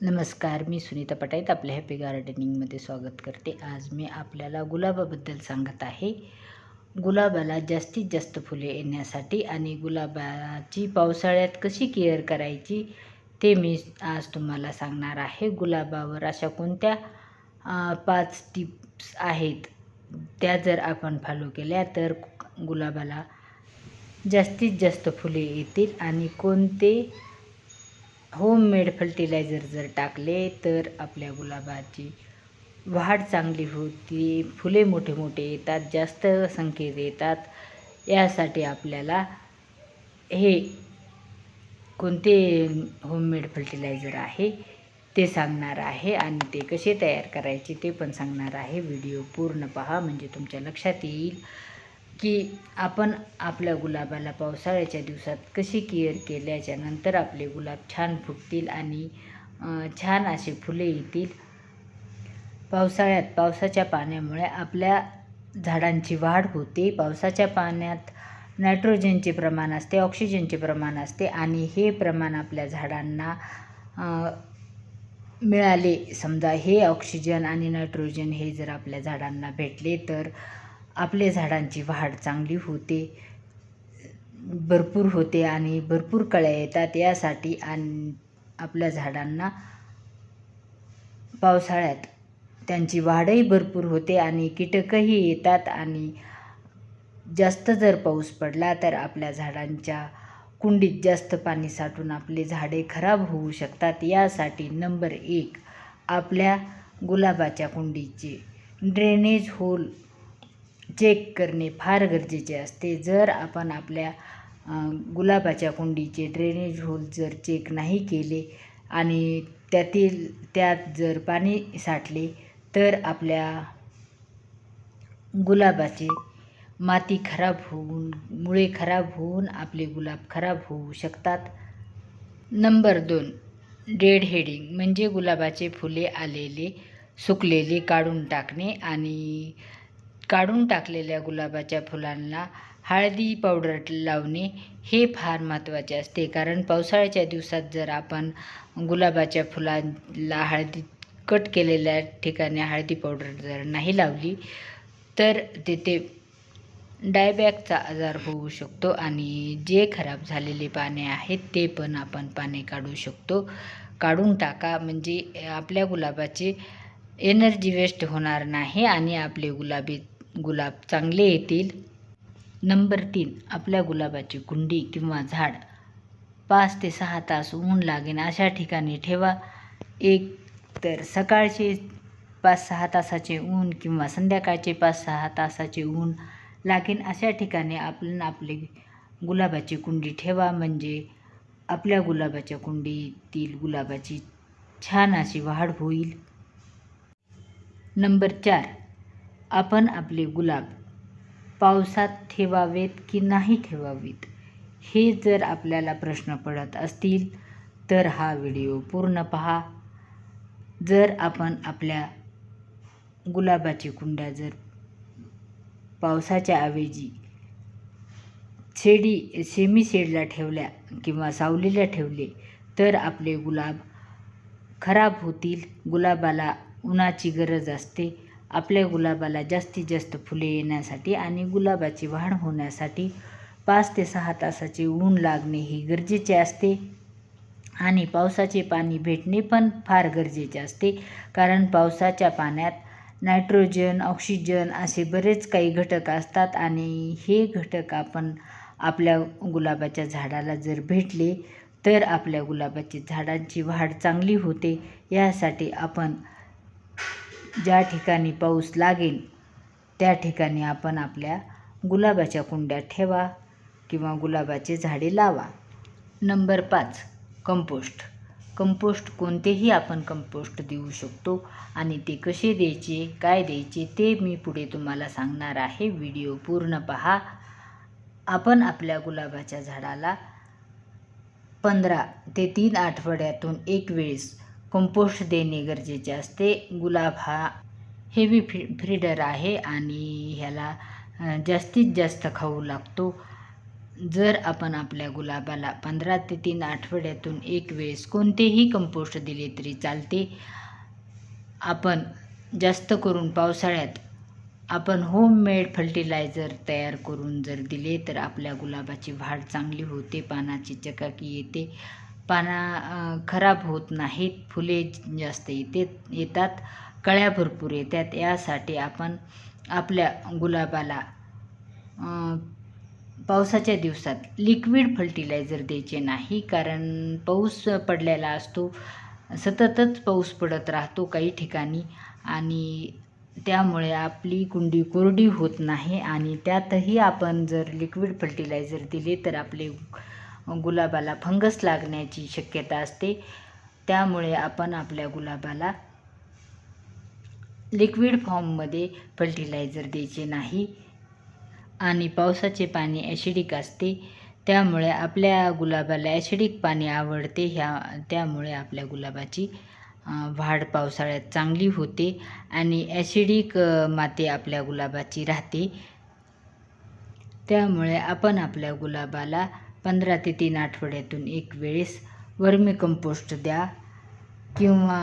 नमस्कार मी सुनीता पटाईत आपल्या हॅपी गार्डनिंगमध्ये स्वागत करते. आज मी आपल्याला गुलाबाबद्दल सांगत आहे. गुलाबाला जास्तीत जास्त फुले येण्यासाठी आणि गुलाबाची पावसाळ्यात कशी केअर करायची ते मी आज तुम्हाला सांगणार आहे. गुलाबावर अशा कोणत्या पाच टिप्स आहेत त्या जर आपण फॉलो केल्या तर गुलाबाला जास्तीत जास्त फुले येतील आणि कोणते होममेड फर्टिलायझर जर टाकले तर आपल्या गुलाबाची वाढ चांगली होती. फुले मोठे मोठे येतात जास्त संख्येत येतात. यासाठी आपल्याला हे कोणते होममेड फर्टिलायझर आहे ते सांगणार आहे आणि ते कसे तयार करायचे ते पण सांगणार आहे. व्हिडिओ पूर्ण पहा म्हणजे तुमच्या लक्षात येईल. की आपण आपल्या गुलाबाला पावसाळ्याच्या दिवसात कशी केअर केल्याच्यानंतर आपले गुलाब छान फुटतील आणि छान असे फुले येतील. पावसाळ्यात पावसाच्या पाण्यामुळे आपल्या झाडांची वाढ होते. पावसाच्या पाण्यात नायट्रोजनचे प्रमाण असते ऑक्सिजनचे प्रमाण असते आणि हे प्रमाण आपल्या झाडांना मिळाले. समजा हे ऑक्सिजन आणि नायट्रोजन हे जर आपल्या झाडांना भेटले तर आपले झाडांची वाढ चांगली होते भरपूर होते आणि भरपूर कळ्या येतात. यासाठी आणि आपल्या झाडांना पावसाळ्यात त्यांची वाढही भरपूर होते आणि कीटकही येतात आणि जास्त जर पाऊस पडला तर आपल्या झाडांच्या कुंडीत जास्त पाणी साठून आपले झाडे खराब होऊ शकतात. यासाठी नंबर एक आपल्या गुलाबाच्या कुंडीचे ड्रेनेज होल चेक करणे फार गरजेचे असते. जर आपण आपल्या गुलाबाच्या कुंडीचे ड्रेनेज होल जर चेक नाही केले आणि त्यातील त्यात जर पाणी साठले तर आपल्या गुलाबाचे माती खराब होऊन मुळे खराब होऊन आपले गुलाब खराब होऊ शकतात. नंबर दोन डेड हेडिंग म्हणजे गुलाबाचे फुले आलेले सुकलेले काढून टाकणे आणि काढून टाकलेल्या गुलाबाच्या फुलांना हळदी पावडर लावणे हे फार महत्त्वाचे असते. कारण पावसाळ्याच्या दिवसात जर आपण गुलाबाच्या फुलांना हळदी कट केलेल्या ठिकाणी हळदी पावडर जर नाही लावली तर तेथे डायबॅकचा आजार होऊ शकतो आणि जे खराब झालेले पाने आहेत ते पण आपण पाने काढू शकतो. काढून टाका म्हणजे आपल्या गुलाबाचे एनर्जी वेस्ट होणार नाही आणि आपले गुलाबी गुलाब चांगले येतील. नंबर तीन आपल्या गुलाबाची कुंडी किंवा झाड पाच ते सहा तास ऊन लागेन अशा ठिकाणी ठेवा. एक तर सकाळचे पाच सहा तासाचे ऊन किंवा संध्याकाळचे पाच सहा तासाचे ऊन लागेन अशा ठिकाणी आपण आपले गुलाबाची कुंडी ठेवा. म्हणजे आपल्या गुलाबाच्या कुंडीतील गुलाबाची छान अशी वाढ होईल. नंबर चार आपण आपले गुलाब पावसात ठेवावेत की नाही ठेवावेत? हे जर आपल्याला प्रश्न पडत असतील तर हा व्हिडिओ पूर्ण पहा. जर आपण आपल्या गुलाबाची कुंड्या जर पावसाच्या ऐवजी शेडी सेमी शेडला ठेवल्या किंवा सावलीला ठेवले तर आपले गुलाब खराब होतील. गुलाबाला उन्हाची गरज असते. आपल्या गुलाबाला जास्तीत जास्त फुले येण्यासाठी आणि गुलाबाची वाढ होण्यासाठी पाच ते सहा तासाचे ऊन लागणे ही गरजेचे असते. आणि पावसाचे पाणी भेटणे पण फार गरजेचे असते. कारण पावसाच्या पाण्यात नायट्रोजन ऑक्सिजन असे बरेच काही घटक असतात आणि हे घटक आपण आपल्या गुलाबाच्या झाडाला जर भेटले तर आपल्या गुलाबाची झाडांची वाढ चांगली होते. यासाठी आपण ज्या ठिकाणी पाऊस लागेल त्या ठिकाणी आपण आपल्या गुलाबाच्या कुंड्या ठेवा किंवा गुलाबाचे झाडे लावा. नंबर पाच कंपोस्ट. कंपोस्ट कोणतेही आपण कंपोस्ट देऊ शकतो आणि ते कसे द्यायचे काय द्यायचे ते मी पुढे तुम्हाला सांगणार आहे. व्हिडिओ पूर्ण पहा. आपण आपल्या गुलाबाच्या झाडाला पंधरा ते तीन आठवड्यातून एक वेळेस कंपोस्ट देणे गरजेचे असते. गुलाब हा हेवी फ्री फ्रीडर आहे आणि ह्याला जास्तीत जास्त खाऊ लागतो. जर आपण आपल्या गुलाबाला पंधरा ते तीन आठवड्यातून एक वेळेस कोणतेही कंपोस्ट दिले तरी चालते. आपण जास्त करून पावसाळ्यात आपण होममेड फर्टिलायझर तयार करून जर दिले तर आपल्या गुलाबाची वाढ चांगली होते पानाची चकाकी येते. पाना खराब होत नाहीत. फुले जास्त येते येतात कळ्या भरपूर येतात. यासाठी आपण आपल्या गुलाबाला पावसाच्या दिवसात लिक्विड फर्टिलायझर द्यायचे नाही. कारण पाऊस पडलेला असतो. सततच पाऊस पडत राहतो काही ठिकाणी. आणि त्यामुळे आपली कुंडी कोरडी होत नाही. आणि त्यातही आपण जर लिक्विड फर्टिलायझर दिले तर आपले गुलाबाला फंगस लागण्याची शक्यता असते. त्यामुळे आपण आपल्या गुलाबाला लिक्विड फॉर्ममध्ये फर्टिलायझर द्यायचे नाही. आणि पावसाचे पाणी ॲसिडिक असते. त्यामुळे आपल्या गुलाबाला ॲसिडिक पाणी आवडते. ह्या त्यामुळे आपल्या गुलाबाची वाढ पावसाळ्यात चांगली होते आणि ॲसिडिक माती आपल्या गुलाबाची राहते. त्यामुळे आपण आपल्या गुलाबाला पंधरा ते तीन आठवड्यातून एक वेळेस वर्मी कंपोस्ट द्या किंवा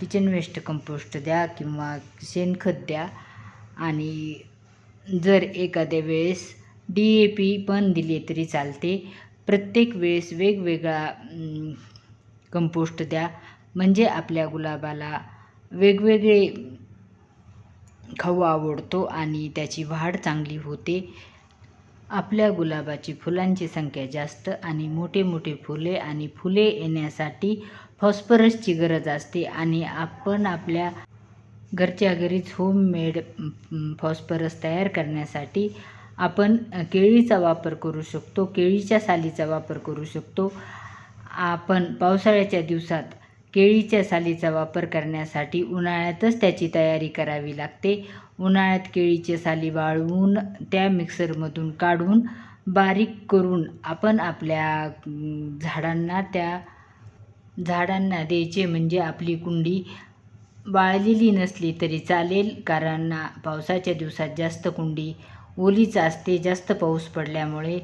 किचन वेस्ट कंपोस्ट द्या किंवा शेणखत द्या. आणि जर एखाद्या वेळेस डी ए पी पण दिले तरी चालते. प्रत्येक वेळेस वेगवेगळा कंपोस्ट द्या. म्हणजे आपल्या गुलाबाला वेगवेगळे खाऊ आवडतो आणि त्याची वाढ चांगली होते. आपल्या गुलाबाची फुलांची संख्या जास्त आणि मोठे मोठे फुले आणि फुले येण्यासाठी फॉस्फरसची गरज असते आणि आपण आपल्या घरच्या घरीच होममेड फॉस्फरस तयार करण्यासाठी आपण केळीचा वापर करू शकतो केळीच्या सालीचा वापर करू शकतो. आपण पावसाळ्याच्या दिवसात केळीच्या सालीचा वापर करण्यासाठी उन्हाळ्यातच त्याची तयारी करावी लागते. उन्हाळ्यात केळीचे साली वाळवून त्या मिक्सरमधून काढून बारीक करून आपण आपल्या झाडांना त्या झाडांना द्यायचे म्हणजे आपली कुंडी वाळलेली नसली तरी चालेल. कारण पावसाच्या दिवसात जास्त कुंडी ओलीच असते जास्त पाऊस पडल्यामुळे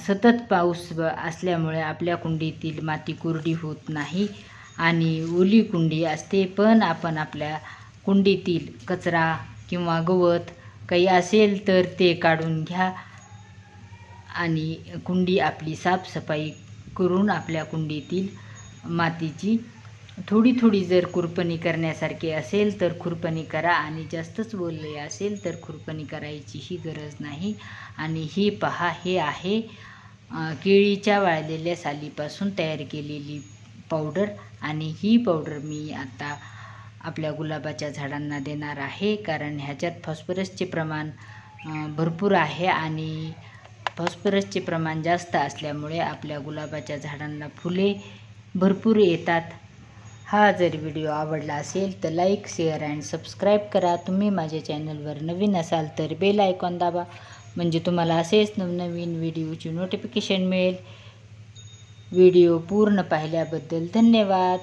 सतत पाऊस असल्यामुळे आपल्या कुंडीतील माती कोरडी होत नाही आणि ओली कुंडी असते. पण आपण आपल्या कुंडीतील कचरा किंवा गवत काही असेल तर ते काढून घ्या. आणि कुंडी आपली साफसफाई करून आपल्या कुंडीतील मातीची थोडी थोडी जर खुरपणी करण्यासारखी असेल तर खुरपणी करा आणि जास्तच बोलले असेल तर खुरपणी करायचीही गरज नाही. आणि ही पहा हे आहे केळीच्या वाळलेल्या सालीपासून तयार केलेली पावडर. आणि ही पावडर मी आता आपल्या गुलाबाच्या झाडांना देणार आहे कारण ह्याच्यात फॉस्फरसचे प्रमाण भरपूर आहे आणि फॉस्फरसचे प्रमाण जास्त असल्यामुळे आपल्या गुलाबाच्या झाडांना फुले भरपूर येतात. हा जर व्हिडिओ आवडला असेल तर लाईक शेअर अँड सबस्क्राईब करा. तुम्ही माझ्या चॅनलवर नवीन असाल तर बेल आयकॉन दाबा म्हणजे तुम्हाला असेच नवनवीन व्हिडिओची नोटिफिकेशन मिळेल. व्हिडिओ पूर्ण पाहिल्याबद्दल धन्यवाद.